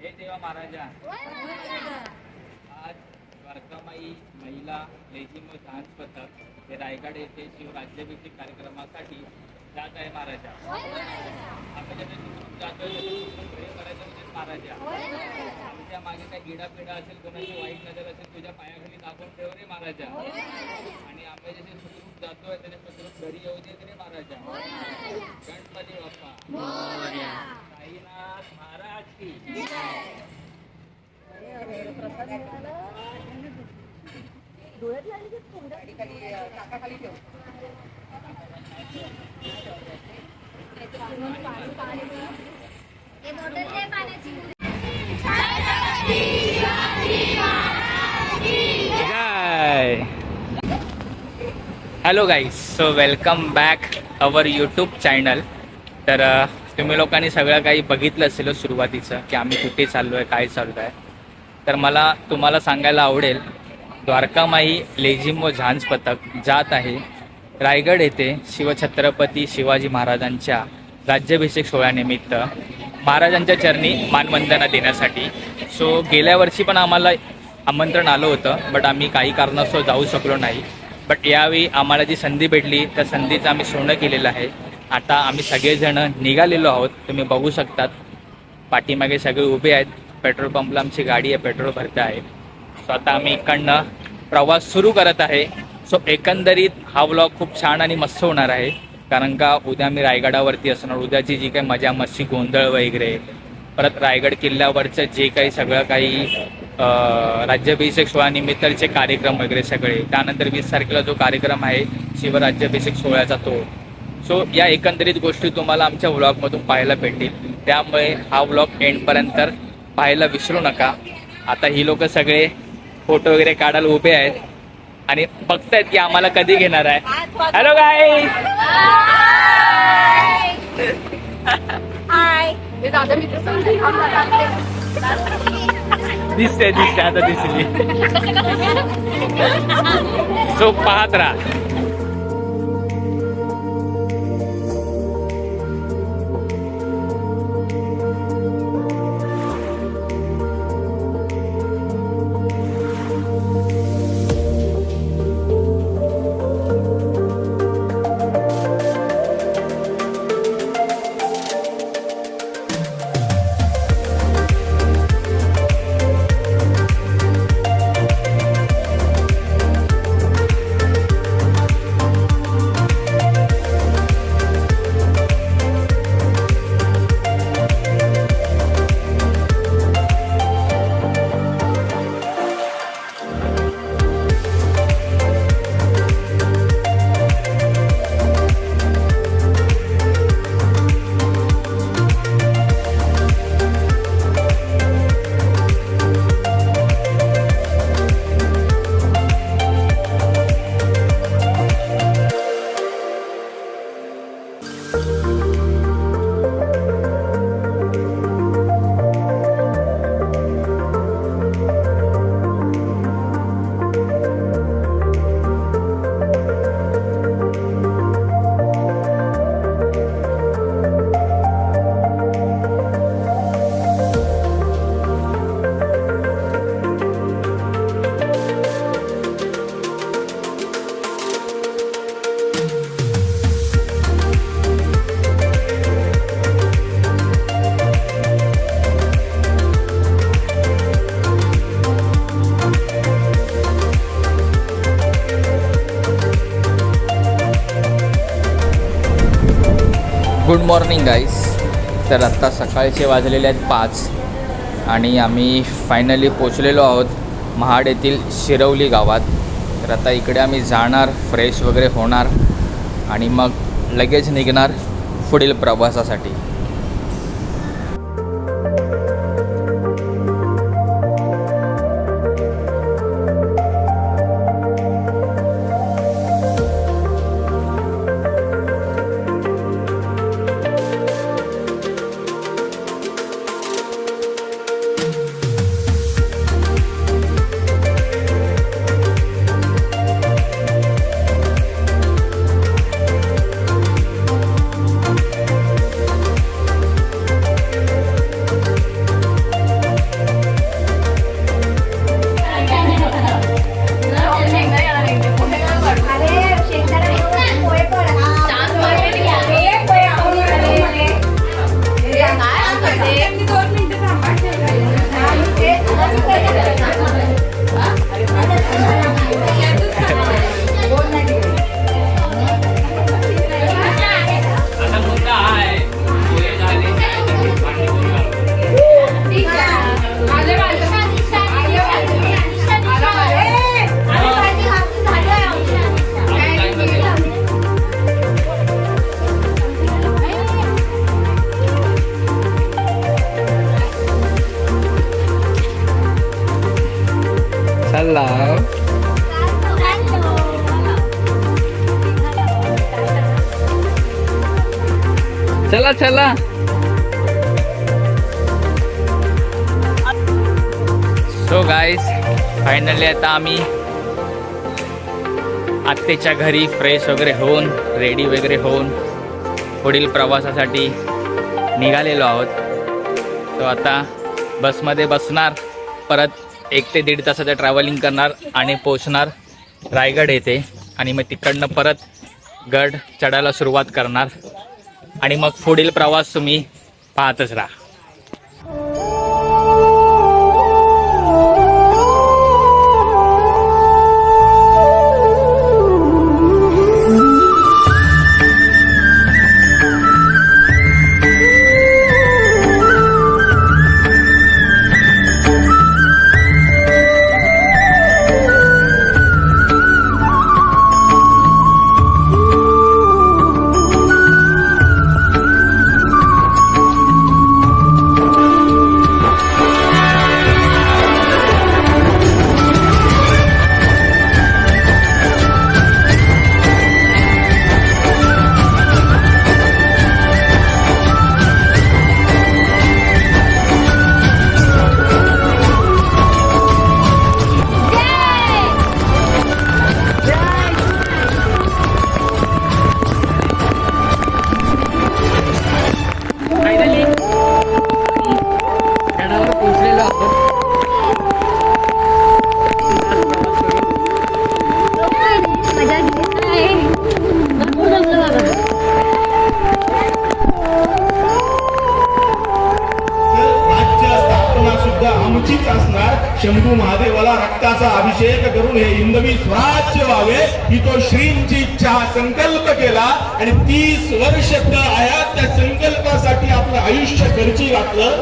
हे देवा महाराजा लेझिम व डान्स पथक हे रायगड येथे शिवराज्याभिषेक कार्यक्रमासाठी जात आहे महाराजा. आपण जातोय करायचं म्हणजे महाराजा. आमच्या मागे काय गिडा पिडा असेल कोणाची वाईट नजर असेल तुझ्या पायाखाली दाखवून ठेव रे महाराजा. आणि आम्ही जसे सुखरूप जातोय त्याने सुखरूप घरी येऊ दे रे महाराजा. गणपती बाप्पा. साईनाथ महाराज की. जय. Hello guys so welcome back our YouTube channel तर तुम्ही लोकांनी सगळं काही बघितलं असेल सुरुवातीचं की आम्ही कुठे चाललो आहे काय चाललो आहे तर मला तुम्हाला सांगायला आवडेल द्वारकामाई लेझिम व झांज पथक जात आहे. रायगड येथे शिवछत्रपती शिवाजी महाराजांच्या राज्याभिषेक सोहळ्यानिमित्त महाराजांच्या चरणी मानवंदना देण्यासाठी. सो गेल्या वर्षी पण आम्हाला आमंत्रण आलं होतं बट आम्ही काही कारणास्तव जाऊ शकलो नाही. बट यावेळी आम्हाला जी संधी भेटली त्या संधीचं आम्ही सोनं केलेलं आहे. आता आम्ही सगळेजण निघालेलो आहोत तुम्ही बघू शकतात. पाठीमागे सगळे उभे आहेत पेट्रोल पंपला आमची गाडी आहे पेट्रोल भरते आहे. सो आता आम्ही इकडनं प्रवास सुरू करत आहे. सो एकंदरीत हा व्लॉग खूप छान आणि मस्त होणार आहे. कारण का उद्या मी रायगडावरती असणार. उद्याची जी काही मजा मस्ती गोंधळ वगैरे परत रायगड किल्ल्यावरचं जे काही सगळं काही राज्याभिषेक सोहळ्यानिमित्तचे कार्यक्रम वगैरे सगळे. त्यानंतर वीस तारखेला जो कार्यक्रम आहे शिवराज्याभिषेक सोहळ्याचा तो. सो या एकंदरीत गोष्टी तुम्हाला आमच्या व्लॉगमधून पाहायला भेटतील. त्यामुळे हा व्लॉग एंडपर्यंत पाहायला विसरू नका. आता ही लोक सगळे फोटो वगैरे काढायला उभे आहेत. आणि बघतायत की आम्हाला कधी घेणार आहे. हॅलो गाय दिसते दिसते आता दिसली. सो पाहत राहा. गुड मॉर्निंग गाईस तर आत्ता सकाळचे वाजलेले आहेत पाच आणि आम्ही फायनली पोचलेलो आहोत महाड येथील शिरवली गावात. तर आता इकडे आम्ही जाणार फ्रेश वगैरे होणार आणि मग लगेच निघणार पुढील प्रवासासाठी. चला. सो गाईज फायनली आता आम्ही आत्तेच्या घरी फ्रेश वगैरे होऊन रेडी वगैरे होऊन पुढील प्रवासासाठी निघालेलो आहोत. तो आता बसमध्ये बसणार परत एक ते दीड तासाचं ट्रॅव्हलिंग करणार आणि पोचणार रायगड येथे. आणि मग तिकडनं परत गड चढायला सुरुवात करणार. आणि मग पुढील प्रवास तुम्ही पाहतच राहा. स्थापना आमचीच असणार. शंभू महादेवाला रक्ताचा अभिषेक करून हे हिंदवी स्वराज्य व्हावे. ही तो श्रींची इच्छा संकल्प केला. आणि तीस वर्ष आयात आया त्या संकल्पासाठी आपलं आयुष्य खर्ची घातलं.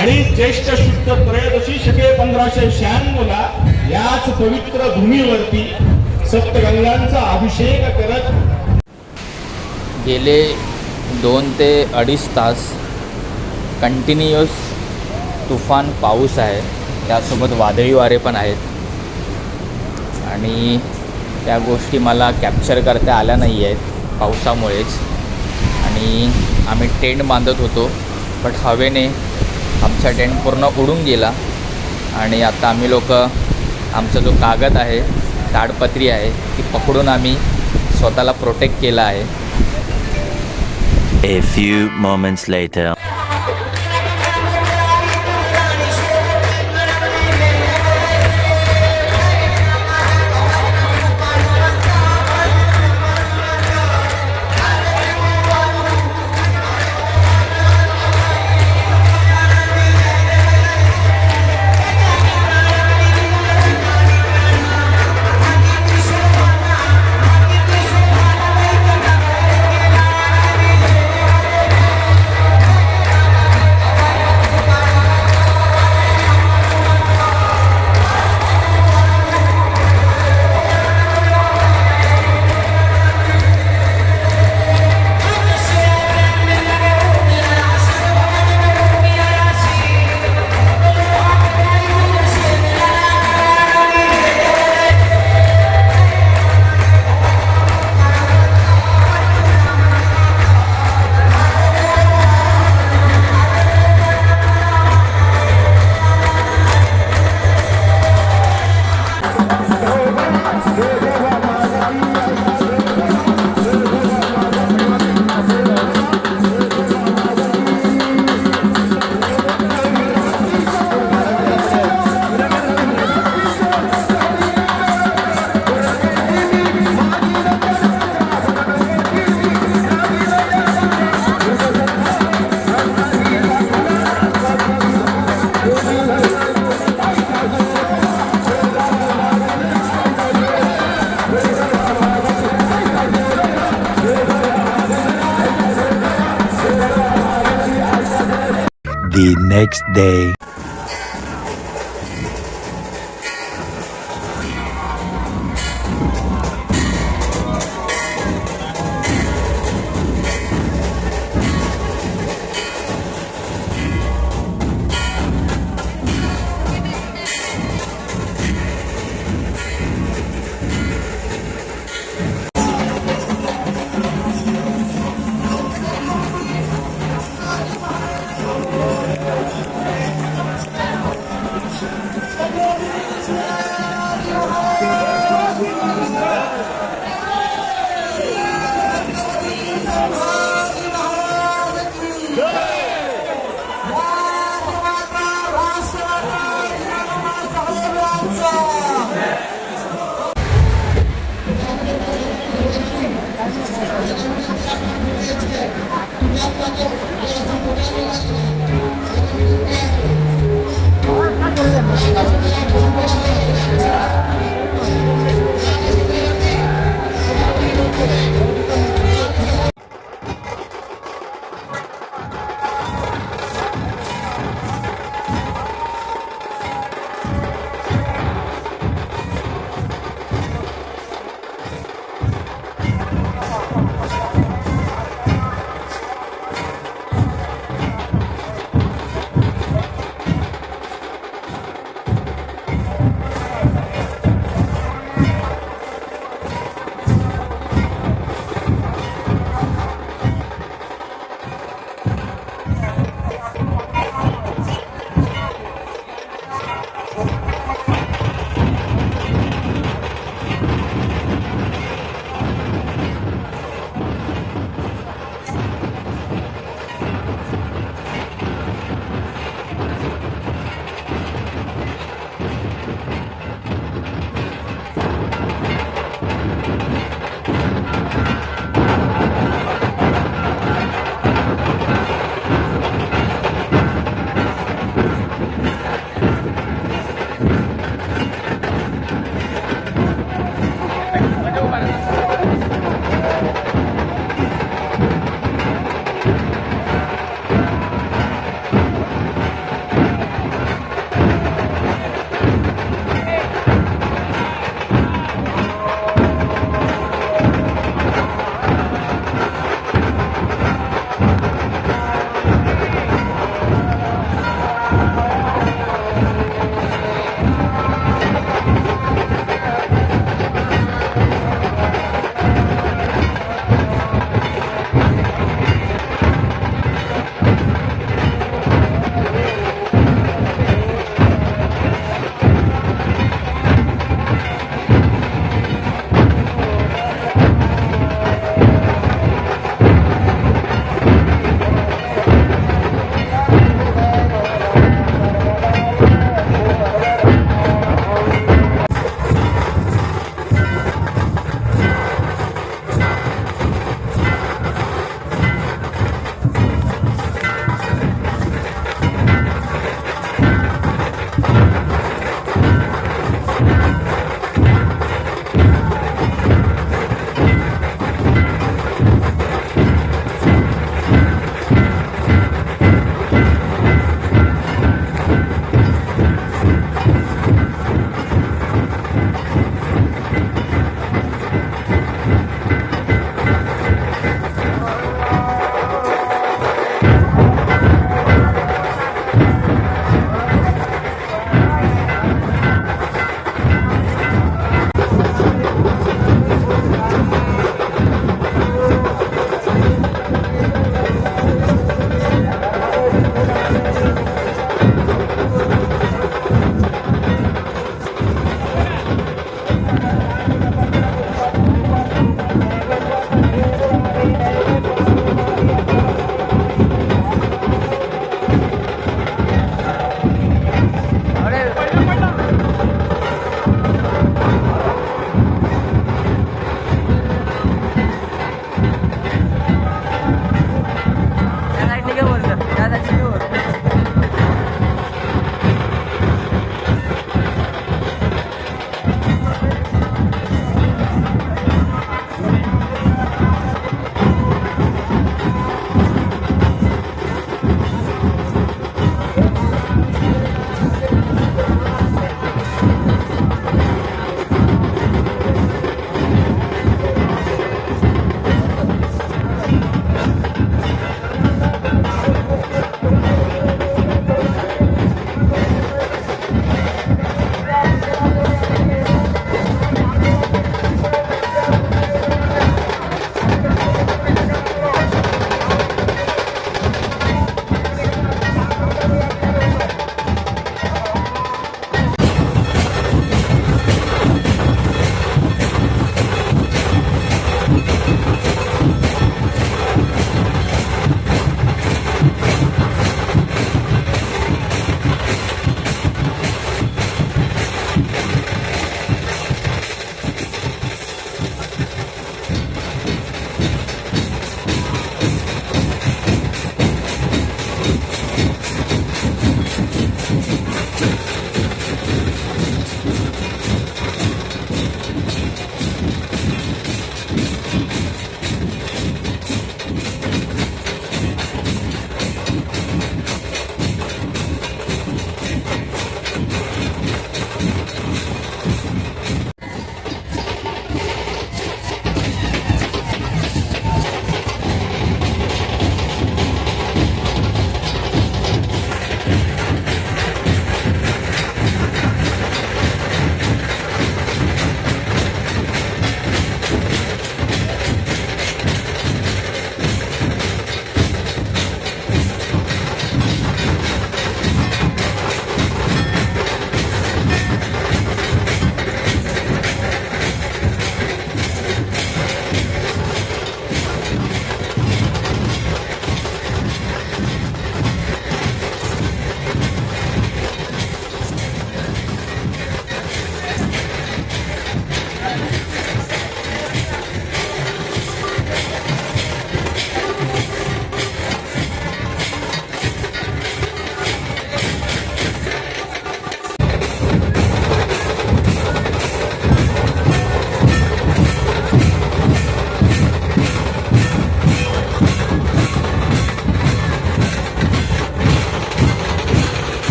आणि ज्येष्ठ शुद्ध त्रयोदशी शके पंधराशे शहाण्णवला याच पवित्र भूमीवरती सप्तगंगांचा अभिषेक करत गेले दोन ते अडीच तास कंटिन्युअस तुफान पाऊस आहे. त्यासोबत वादळी वारे पण आहेत. आणि त्या गोष्टी मला कॅप्चर करता आल्या नाही आहेत पावसामुळेच. आणि आम्ही टेंट बांधत होतो बट हवेने आमचा टेंट पूर्ण उडून गेला. आणि आता आम्ही लोक आमचा जो कागद आहे ताडपत्री आहे ती पकडून आम्ही स्वतःला प्रोटेक्ट केला आहे. A few moments later. Day.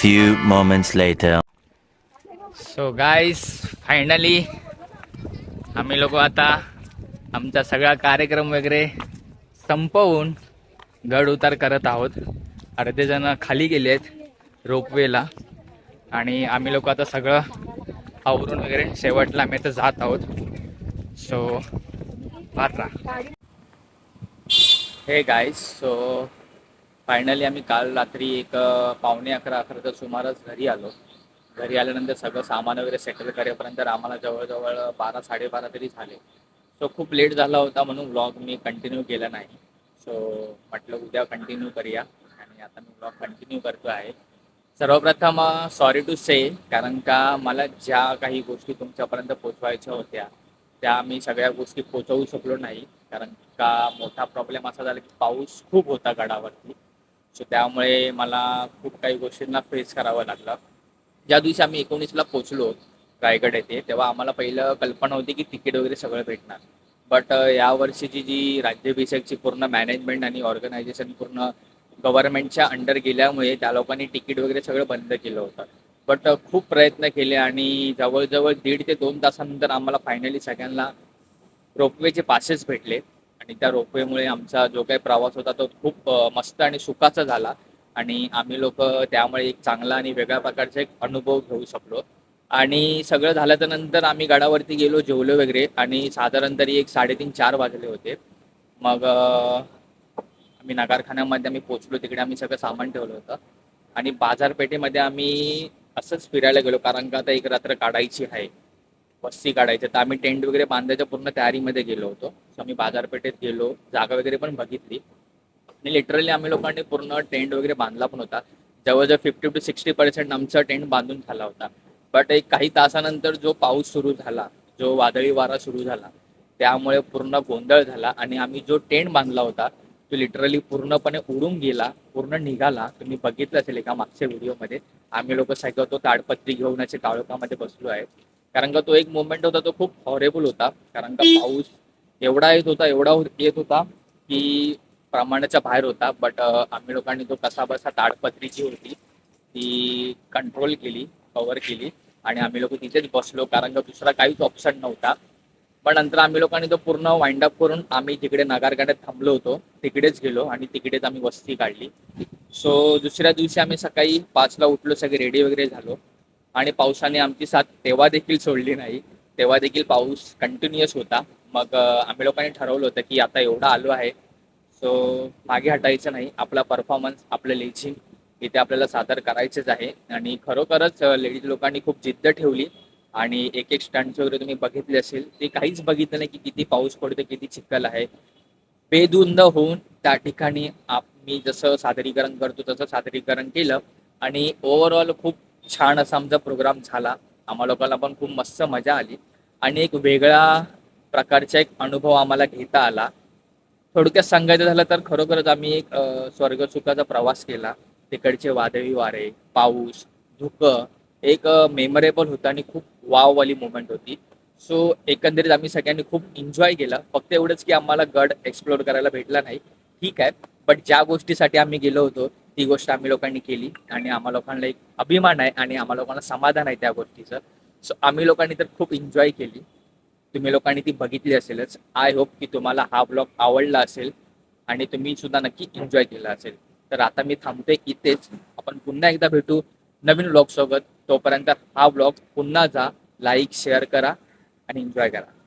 Few moments later. So guys finally आम्ही लोक आता आमचा सगळा कार्यक्रम वगैरे संपवून गड उतार करत आहोत. अर्धे जण खाली गेले आहेत रोपवेला. आणि आम्ही लोक आता सगळं आवरून वगैरे शेवटला आम्ही आता जात आहोत. सो पात्रा. हे गाईस सो फायनली आम्ही काल रात्री एक पावणे अकरा अकराच्या सुमारास घरी आलो. घरी आल्यानंतर सगळं सामान वगैरे सेटल करेपर्यंत आम्हाला जवळजवळ बारा साडेबारा तरी झाले. सो खूप लेट झाला होता म्हणून व्लॉग मी कंटिन्यू केला नाही. सो म्हटलं उद्या कंटिन्यू करूया. आणि आता मी व्लॉग कंटिन्यू करतो आहे. सर्वप्रथम सॉरी टू से कारण का मला ज्या काही गोष्टी तुमच्यापर्यंत पोचवायच्या होत्या त्या मी सगळ्या गोष्टी पोचवू शकलो नाही. कारण का मोठा प्रॉब्लेम असा झाला की पाऊस खूप होता गडावरती. सो त्यामुळे मला खूप काही गोष्टींना फेस करावं लागलं. ज्या दिवशी आम्ही एकोणीसला पोचलो रायगड येथे तेव्हा आम्हाला पहिलं कल्पना होती की तिकीट वगैरे सगळं भेटणार. बट यावर्षीची जी राज्याभिषेकची पूर्ण मॅनेजमेंट आणि ऑर्गनायझेशन पूर्ण गव्हर्नमेंटच्या अंडर गेल्यामुळे त्या लोकांनी तिकीट वगैरे सगळं बंद केलं होतं. बट खूप प्रयत्न केले आणि जवळजवळ दीड ते दोन तासानंतर आम्हाला फायनली सगळ्यांना रोपवेचे पासेस भेटले. आणि त्या रोपवेमुळे आमचा जो काही प्रवास होता तो खूप मस्त आणि सुखाचा झाला. आणि आम्ही लोक त्यामुळे एक चांगला आणि वेगळ्या प्रकारचा एक अनुभव घेऊ शकलो. आणि सगळं झाल्याच्यानंतर आम्ही गडावरती गेलो जेवलो वगैरे. आणि साधारण तरी एक साडेतीन चार वाजले होते. मग आम्ही नगारखान्यामध्ये आम्ही पोचलो तिकडे आम्ही सगळं सामान ठेवलं होतं. आणि बाजारपेठेमध्ये आम्ही असंच फिरायला गेलो कारण का आता एक रात्र काढायची आहे. वस्ती काढायचे. तर आम्ही टेंट वगैरे बांधायच्या पूर्ण तयारीमध्ये गेलो होतो. सो आम्ही बाजारपेठेत गेलो. जागा वगैरे पण बघितली. आणि लिटरली आम्ही लोकांनी पूर्ण टेंट वगैरे बांधला पण होता. जवळजवळ फिफ्टी टू सिक्स्टी पर्सेंट आमचा टेंट बांधून झाला होता. बट एक काही तासानंतर जो पाऊस सुरू झाला जो वादळी वारा सुरू झाला त्यामुळे पूर्ण गोंधळ झाला आणि आम्ही जो टेंट बांधला होता तो लिटरली पूर्णपणे उडून गेला पूर्ण निघाला. तुम्ही बघितलं असेल एका मागच्या व्हिडिओमध्ये आम्ही लोक सगळं तो ताडपत्री घेऊन असे काळोखामध्ये बसलो आहे. कारण का तो एक मोमेंट होता तो खूप हॉरेबल होता. कारण का पाऊस एवढा येत होता एवढा येत होता की प्रमाणाच्या बाहेर होता. बट आम्ही लोकांनी तो कसा बसा ताडपत्री जी होती ती कंट्रोल केली कव्हर केली आणि आम्ही लोक तिथेच बसलो. कारण का दुसरा काहीच ऑप्शन नव्हता. पण नंतर आम्ही लोकांनी तो पूर्ण वाइंड अप करून आम्ही तिकडे नगारगाड्यात थांबलो होतो. तिकडेच गेलो आणि तिकडेच आम्ही वस्ती काढली. सो दुसऱ्या दिवशी आम्ही सकाळी पाचला उठलो सगळे रेडी वगैरे झालो. आणि पावसाने आमची साथ तेव्हा देखील सोडली नाही. तेव्हा देखील पाऊस कंटिन्युअस होता. मग आम्ही लोकांनी ठरवलं होतं की आता एवढा आलो आहे. सो मागे हटायचं नाही. आपला परफॉर्मन्स आपलं लेझिंग इथे आपल्याला सादर करायचंच आहे. आणि खरोखरच लेडीज लोकांनी खूप जिद्द ठेवली. आणि एक एक स्टंट्स वगैरे तुम्ही बघितले असेल. ते काहीच बघितलं नाही की किती पाऊस पडतो किती चिखल आहे. बेदुंद होऊन त्या ठिकाणी आम्ही जसं सादरीकरण करतो तसं सादरीकरण केलं. आणि ओव्हरऑल खूप छान असा आमचा प्रोग्राम झाला. आम्हा लोकांना पण खूप मस्त मजा आली. आणि एक वेगळा प्रकारचा एक अनुभव आम्हाला घेता आला. थोडक्यात सांगायचं झालं तर खरोखरच आम्ही एक स्वर्गसुखाचा प्रवास केला. तिकडचे वादळी वारे पाऊस धुकं एक मेमरेबल होतं आणि खूप वाववाली मोमेंट होती. सो एकंदरीत आम्ही सगळ्यांनी खूप एन्जॉय केलं. फक्त एवढंच की आम्हाला गड एक्सप्लोर करायला भेटला नाही. ठीक आहे. बट ज्या गोष्टीसाठी आम्ही गेलो होतो ती गोष्ट आम्ही लोकांनी केली आणि आम्हा लोकांना एक अभिमान आहे आणि आम्हा लोकांना समाधान आहे त्या गोष्टीचं. सो आम्ही लोकांनी तर खूप एन्जॉय केली. तुम्ही लोकांनी ती बघितली असेलच. आय होप की तुम्हाला हा ब्लॉग आवडला असेल आणि तुम्ही सुद्धा नक्की एन्जॉय केला असेल. तर आता मी थांबते इथेच. आपण पुन्हा एकदा भेटू नवीन ब्लॉगसोबत तोपर्यंत हा ब्लॉग पुन्हा जा. लाईक शेअर करा आणि एन्जॉय करा.